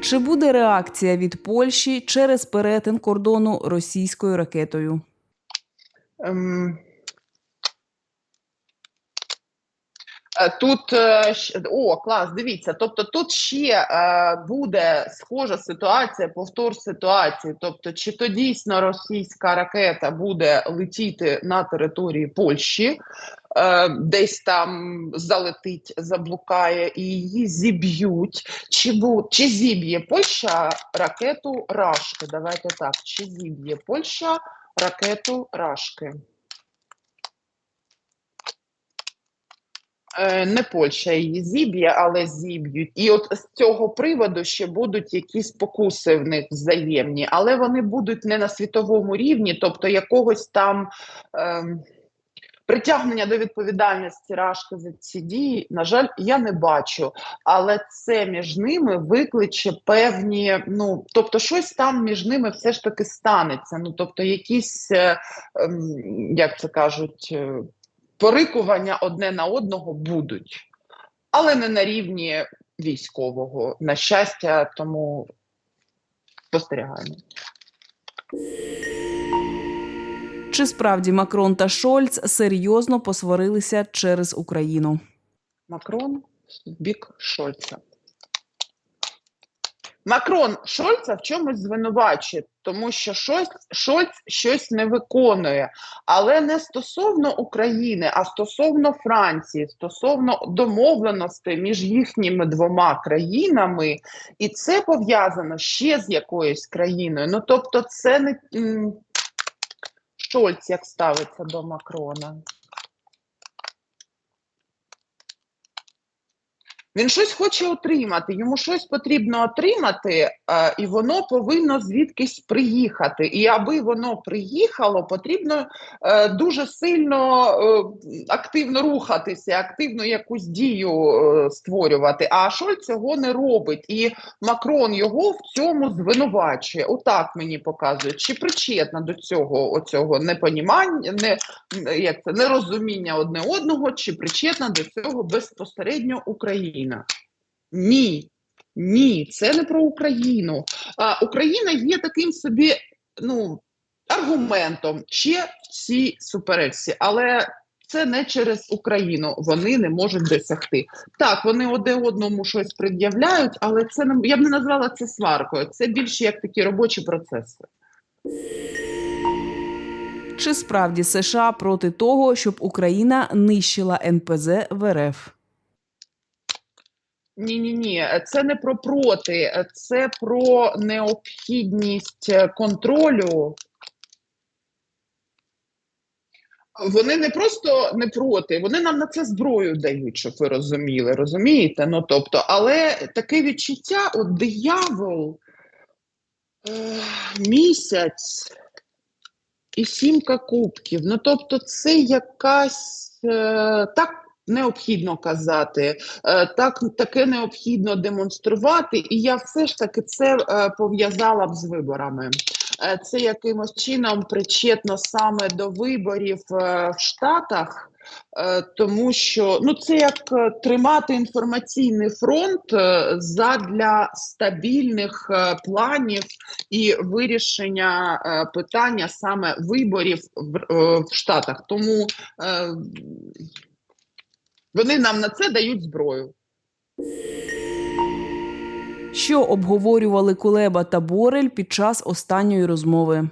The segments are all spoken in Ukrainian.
Чи буде реакція від Польщі через перетин кордону російською ракетою? Ем, е, Тут е, о, клас, дивіться. Тобто, тут ще е, буде схожа ситуація, повтор ситуації. Тобто, чи то дійсно російська ракета буде летіти на території Польщі, десь там залетить, заблукає і її зіб'ють. Чи бу, чи зіб'є Польща ракету Рашки? Давайте так. Чи зіб'є Польща ракету Рашки? Е, Не Польща її зіб'є, але зіб'ють. І от з цього приводу ще будуть якісь покуси в них взаємні, але вони будуть не на світовому рівні, тобто якогось там ем, притягнення до відповідальності Рашки за ці дії, на жаль, я не бачу. Але це між ними викличе певні, ну тобто, щось там між ними все ж таки станеться. Ну тобто, якісь, е, ем, як це кажуть, е, порикування одне на одного будуть, але не на рівні військового. На щастя, тому спостерігаємо. Чи справді Макрон та Шольц серйозно посварилися через Україну? Макрон бік Шольца. Макрон Шольца в чомусь звинувачує, тому що Шольц, Шольц щось не виконує, але не стосовно України, а стосовно Франції, стосовно домовленостей між їхніми двома країнами, і це пов'язано ще з якоюсь країною. Ну тобто, це не Шольц як ставиться до Макрона. Він щось хоче отримати, йому щось потрібно отримати, е, і воно повинно звідкись приїхати. І аби воно приїхало, потрібно е, дуже сильно е, активно рухатися, активно якусь дію створювати. А Шоль цього не робить. І Макрон його в цьому звинувачує. Отак мені показує. Чи причетна до цього оцього непонімання, не не- як це нерозуміння одне одного, чи причетна до цього безпосередньо Україна? Ні, ні, це не про Україну. А, Україна є таким собі ну, аргументом ще в цій суперечці, але це не через Україну вони не можуть досягти. Так, вони одне одному щось пред'являють, але це не я б не назвала це сваркою. Це більше як такі робочі процеси. Чи справді США проти того, щоб Україна нищила НПЗ в РФ? Ні, ні, ні, це не про проти, це про необхідність е, контролю. Вони не просто не проти, вони нам на це зброю дають, щоб ви розуміли, розумієте? Ну тобто, але таке відчуття, от диявол, е, місяць і сімка кубків. Ну тобто, це якась е, так необхідно казати, е, так таке необхідно демонструвати, і я все ж таки це е, пов'язала б з виборами. Е, Це якимось чином причетно саме до виборів в Штатах, тому що ну це як тримати інформаційний фронт задля стабільних планів і вирішення питання саме виборів в, Штатах. Тому вони нам на це дають зброю. Що обговорювали Кулеба та Борель під час останньої розмови?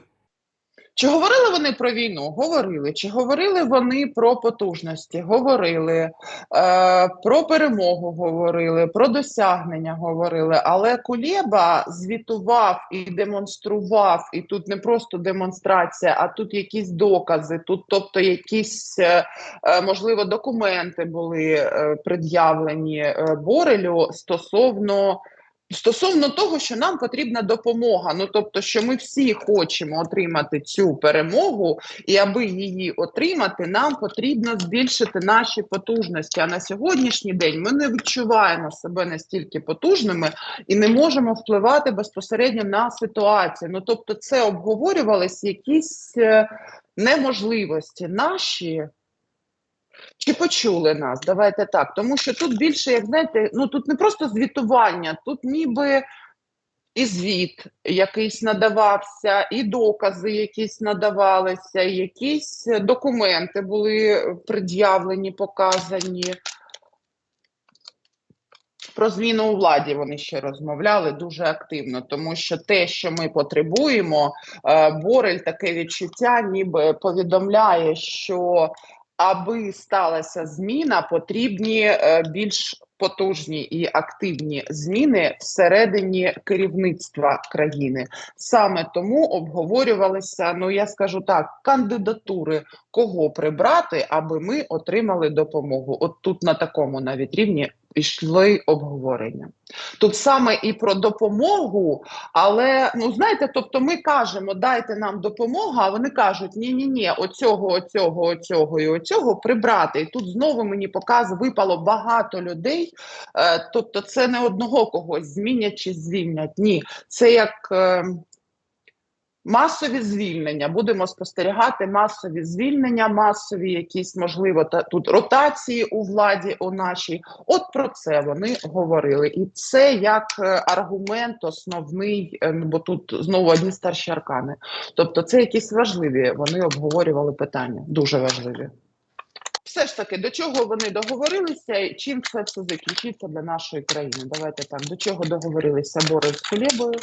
Чи говорили вони про війну? Говорили. Чи говорили вони про потужності? Говорили. Е, про перемогу говорили, про досягнення говорили. Але Кулєба звітував і демонстрував, і тут не просто демонстрація, а тут якісь докази, тут, тобто, якісь е, е, можливо документи були е, пред'явлені е, Борелю стосовно. Стосовно того, що нам потрібна допомога, ну тобто, що ми всі хочемо отримати цю перемогу, і аби її отримати, нам потрібно збільшити наші потужності. А на сьогоднішній день ми не відчуваємо себе настільки потужними і не можемо впливати безпосередньо на ситуацію. Ну тобто, це обговорювались якісь е, неможливості наші. Чи почули нас? Давайте так. Тому що тут більше, як знаєте, ну тут не просто звітування, тут ніби і звіт якийсь надавався, і докази якісь надавалися, якісь документи були пред'явлені, показані. Про зміну у владі вони ще розмовляли дуже активно, тому що те, що ми потребуємо, е, Борель таке відчуття, ніби повідомляє, що аби сталася зміна, потрібні е, більш потужні і активні зміни всередині керівництва країни. Саме тому обговорювалися, ну я скажу так, кандидатури, кого прибрати, аби ми отримали допомогу. От тут на такому навіть рівні пішли обговорення. Тут саме і про допомогу, але ну знаєте, тобто ми кажемо, дайте нам допомогу, а вони кажуть, ні, ні, ні, оцього, оцього, оцього і оцього прибрати. І тут знову мені показ випало багато людей. Е, тобто, це не одного когось змінять чи звільнять. Ні, це як. Масові звільнення будемо спостерігати масові звільнення, масові якісь можливо та тут ротації у владі у нашій. От про це вони говорили, і це як е, аргумент основний, е, ну, бо тут знову одні старші аркани. Тобто, це якісь важливі. Вони обговорювали питання, дуже важливі. Все ж таки, до чого вони договорилися, і чим це все закінчиться для нашої країни? Давайте так, до чого договорилися Борис з Кулєбою,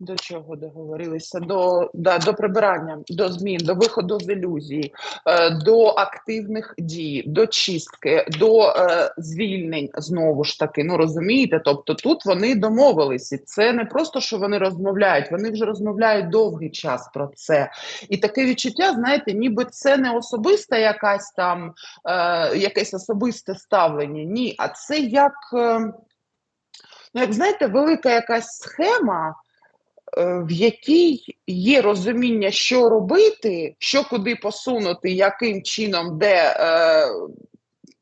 до чого договорилися? До, да, до прибирання, до змін, до виходу з ілюзії, е, до активних дій, до чистки, до е, звільнень знову ж таки. Ну розумієте? Тобто тут вони домовилися. Це не просто що вони розмовляють, вони вже розмовляють довгий час про це. І таке відчуття, знаєте, ніби це не особиста якась там, е, якесь особисте ставлення. Ні, а це як, е, ну, як знаєте, велика якась схема в якій є розуміння, що робити, що куди посунути, яким чином, де е,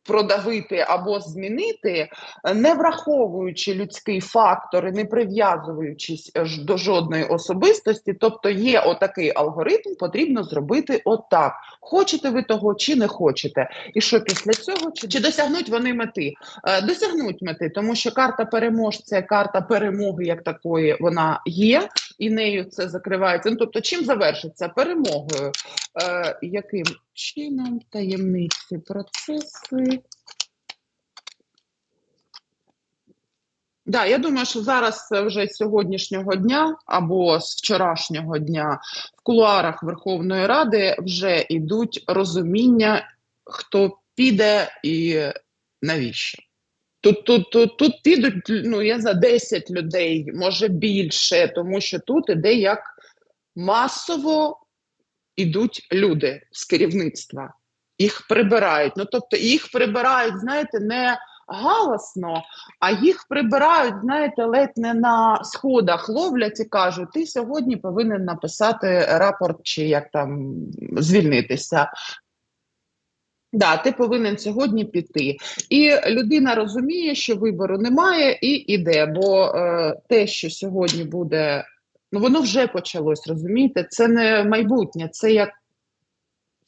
продавити або змінити, е, не враховуючи людський фактор не прив'язуючись е, до жодної особистості. Тобто є отакий алгоритм, потрібно зробити отак. Хочете ви того чи не хочете. І що після цього? Чи, чи досягнуть вони мети? Е, досягнуть мети, тому що карта переможця, карта перемоги як такої, вона є, і нею це закривається. Ну, тобто, чим завершиться? Перемогою. Е, яким чином таємниці процеси? Да, я думаю, що зараз вже з сьогоднішнього дня або з вчорашнього дня в кулуарах Верховної Ради вже йдуть розуміння, хто піде і навіщо. Тут, тут, тут, тут підуть ну, я за 10 людей, може більше, тому що тут іде як масово ідуть люди з керівництва. Їх прибирають. Ну, тобто їх прибирають, знаєте, не галасно, а їх прибирають, знаєте, ледь не на сходах ловлять і кажуть, ти сьогодні повинен написати рапорт чи як там звільнитися. Да, ти повинен сьогодні піти. І людина розуміє, що вибору немає, і іде. Бо е, те, що сьогодні буде, ну воно вже почалось, розумієте? Це не майбутнє, це як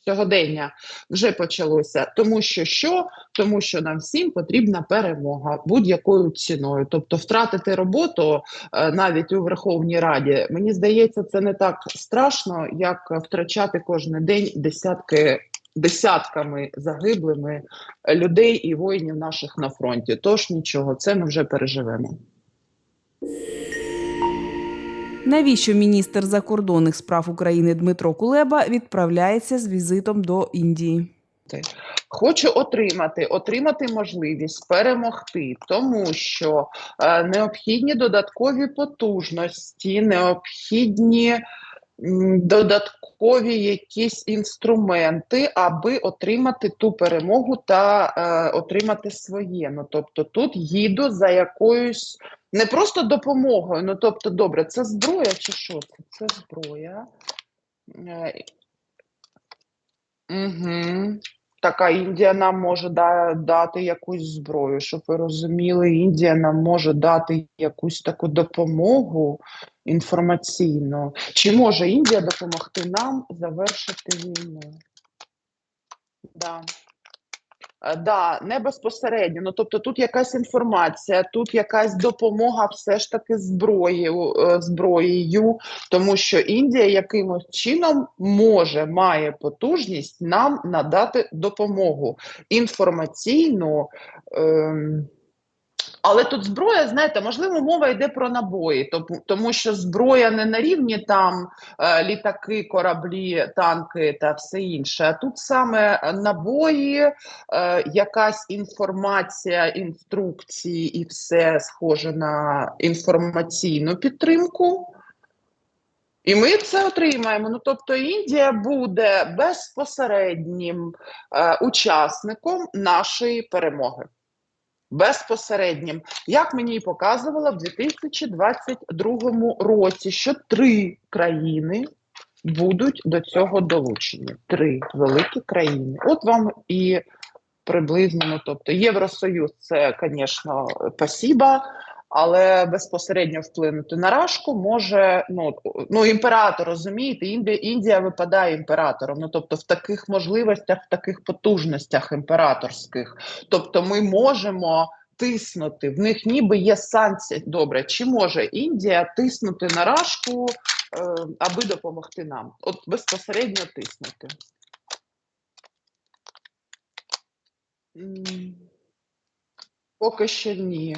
сьогодення вже почалося. Тому що що? Тому що нам всім потрібна перемога будь-якою ціною. Тобто, втратити роботу е, навіть у Верховній Раді, мені здається, це не так страшно, як втрачати кожен день десятки. Десятками загиблими людей і воїнів наших на фронті. Тож нічого, це ми вже переживемо. Навіщо міністр закордонних справ України Дмитро Кулеба відправляється з візитом до Індії? Хочу отримати, отримати можливість перемогти, тому що е, необхідні додаткові потужності, необхідні додаткові якісь інструменти, аби отримати ту перемогу та е, отримати своє. Ну тобто тут їду за якоюсь не просто допомогою. Ну тобто, добре, це зброя чи що це? Це зброя. Е, Угу. Така Індія нам може да, дати якусь зброю, щоб ви розуміли, Індія нам може дати якусь таку допомогу інформаційну. Чи може Індія допомогти нам завершити війну? Да. Е, Да, не безпосередньо. Ну, тобто тут якась інформація, тут якась допомога все ж таки зброєю, е, зброєю, тому що Індія якимось чином може, має потужність нам надати допомогу інформаційну. Ем, але тут зброя, знаєте, можливо, мова йде про набої, тому, що зброя не на рівні там е, літаки, кораблі, танки та все інше. А тут саме набої, е, якась інформація, інструкції і все схоже на інформаційну підтримку. І ми це отримаємо. Ну, тобто, Індія буде безпосереднім е, учасником нашої перемоги. Безпосереднім, як мені і показувала в 2022 році, що три країни будуть до цього долучені. Три великі країни. От вам і приблизно, ну, тобто Євросоюз, це, звісно, пасіба, але безпосередньо вплинути на рашку може ну, ну імператор, розумієте, Індія, Індія випадає імператором. Ну тобто, в таких можливостях, в таких потужностях імператорських. Тобто, ми можемо тиснути. В них ніби є санкція. Добре, чи може Індія тиснути на рашку, е, аби допомогти нам? От безпосередньо тиснути. Поки що ні.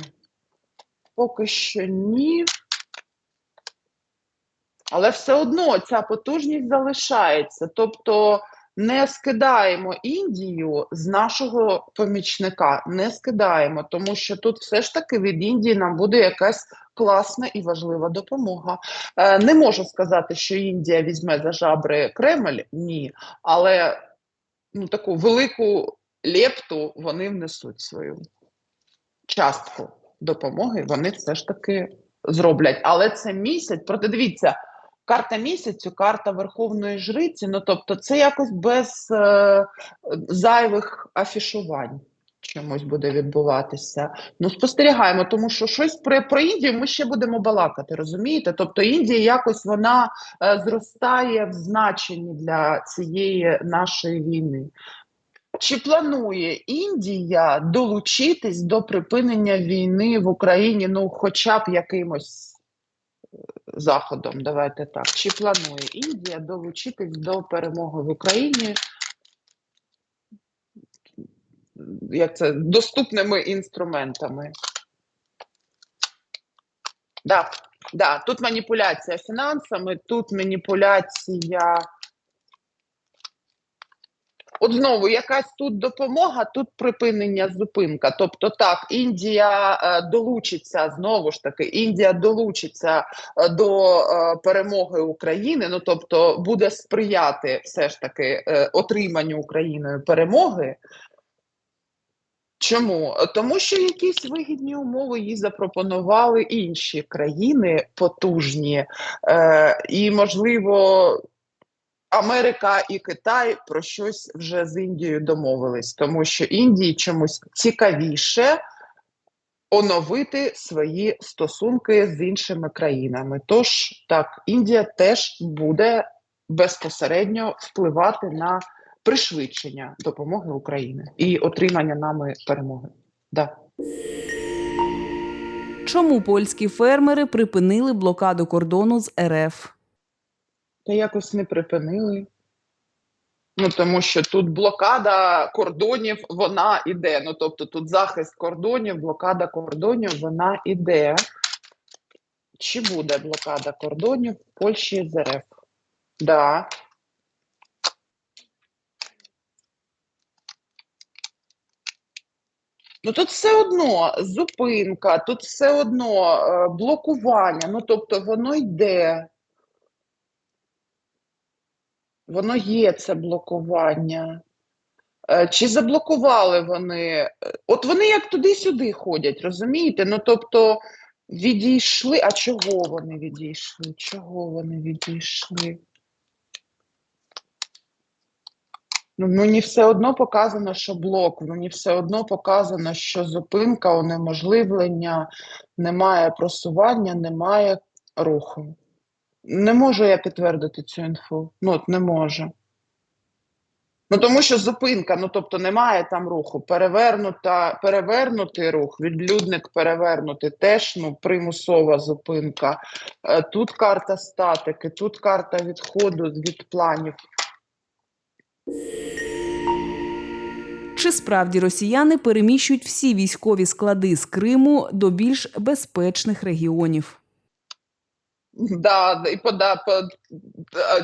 Поки що ні. Але все одно ця потужність залишається. Тобто не скидаємо Індію з нашого помічника, не скидаємо, тому що тут все ж таки від Індії нам буде якась класна і важлива допомога. Е, не можу сказати, що Індія візьме за жабри Кремль, ні, але ну, таку велику лепту вони внесуть свою частку допомоги вони все ж таки зроблять. Але це місяць, проте дивіться, карта місяцю, карта Верховної Жриці, ну тобто це якось без е, зайвих афішувань чомусь буде відбуватися. Ну, спостерігаємо, тому що щось про, про Індію ми ще будемо балакати, розумієте? Тобто Індія якось вона е, зростає в значенні для цієї нашої війни. Чи планує Індія долучитись до припинення війни в Україні, ну, хоча б якимось е, заходом? Давайте так. Чи планує Індія долучитись до перемоги в Україні? Як це доступними інструментами? Да, да, тут маніпуляція фінансами, тут маніпуляція. От знову якась тут допомога, тут припинення зупинка. Тобто, так, Індія е, долучиться знову ж таки, Індія долучиться е, до е, перемоги України. Ну тобто буде сприяти все ж таки е, отриманню Україною перемоги. Чому? Тому що якісь вигідні умови їй запропонували інші країни потужні, е, і можливо. Америка і Китай про щось вже з Індією домовились, тому що Індії чомусь цікавіше оновити свої стосунки з іншими країнами. Тож так, Індія теж буде безпосередньо впливати на пришвидшення допомоги України і отримання нами перемоги. Да. Чому польські фермери припинили блокаду кордону з РФ? Та якось не припинили. Ну, тому що тут блокада кордонів, вона іде. Ну, тобто тут захист кордонів, блокада кордонів, вона іде. Чи буде блокада кордонів в Польщі з РФ? Да. Ну тут все одно зупинка, тут все одно е, блокування. Ну, тобто воно йде. Воно є це блокування. Е, Чи заблокували вони? От вони як туди-сюди ходять, розумієте? Ну тобто відійшли. А чого вони відійшли? Чого вони відійшли? Ну, мені все одно показано, що блок, мені все одно показано, що зупинка, унеможливлення, немає просування, немає руху. Не можу я підтвердити цю інфу. Ну, от не можу. Ну тому що зупинка, ну тобто немає там руху. Перевернута, перевернутий рух, відлюдник перевернути теж ну, примусова зупинка. Е, Тут карта статики, тут карта відходу від планів. Чи справді росіяни переміщують всі військові склади з Криму до більш безпечних регіонів? Да, і пода, по, е,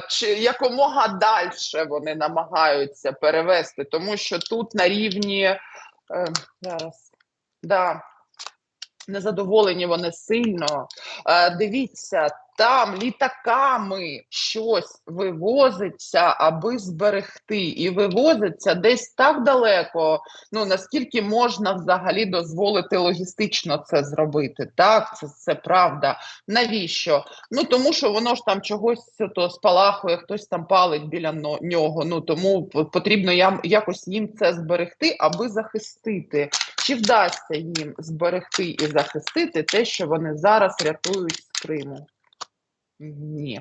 чи якомога далі вони намагаються перевести, тому що тут на рівні е, зараз да, незадоволені вони сильно. Е, дивіться, там літаками щось вивозиться, аби зберегти, і вивозиться десь так далеко, ну наскільки можна взагалі дозволити логістично це зробити. Так, це, це правда. Навіщо? Ну тому що воно ж там чогось то спалахує, хтось там палить біля нього. Ну тому потрібно ям, якось їм це зберегти, аби захистити. Чи вдасться їм зберегти і захистити те, що вони зараз рятують з Криму? Ні.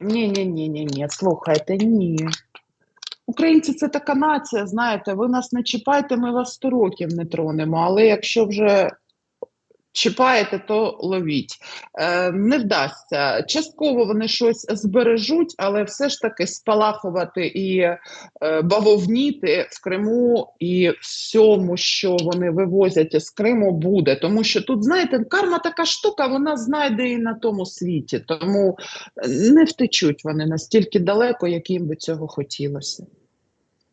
Ні, ні, ні, ні, ні. Слухайте, ні. Українці це така нація, знаєте, ви нас не чіпайте, ми вас 100 років не тронемо. Але якщо вже чіпаєте, то ловіть. Е, не вдасться. Частково вони щось збережуть, але все ж таки спалахувати і е, бавовніти в Криму і всьому, що вони вивозять із Криму, буде. Тому що тут, знаєте, карма така штука, вона знайде і на тому світі. Тому не втечуть вони настільки далеко, як їм би цього хотілося.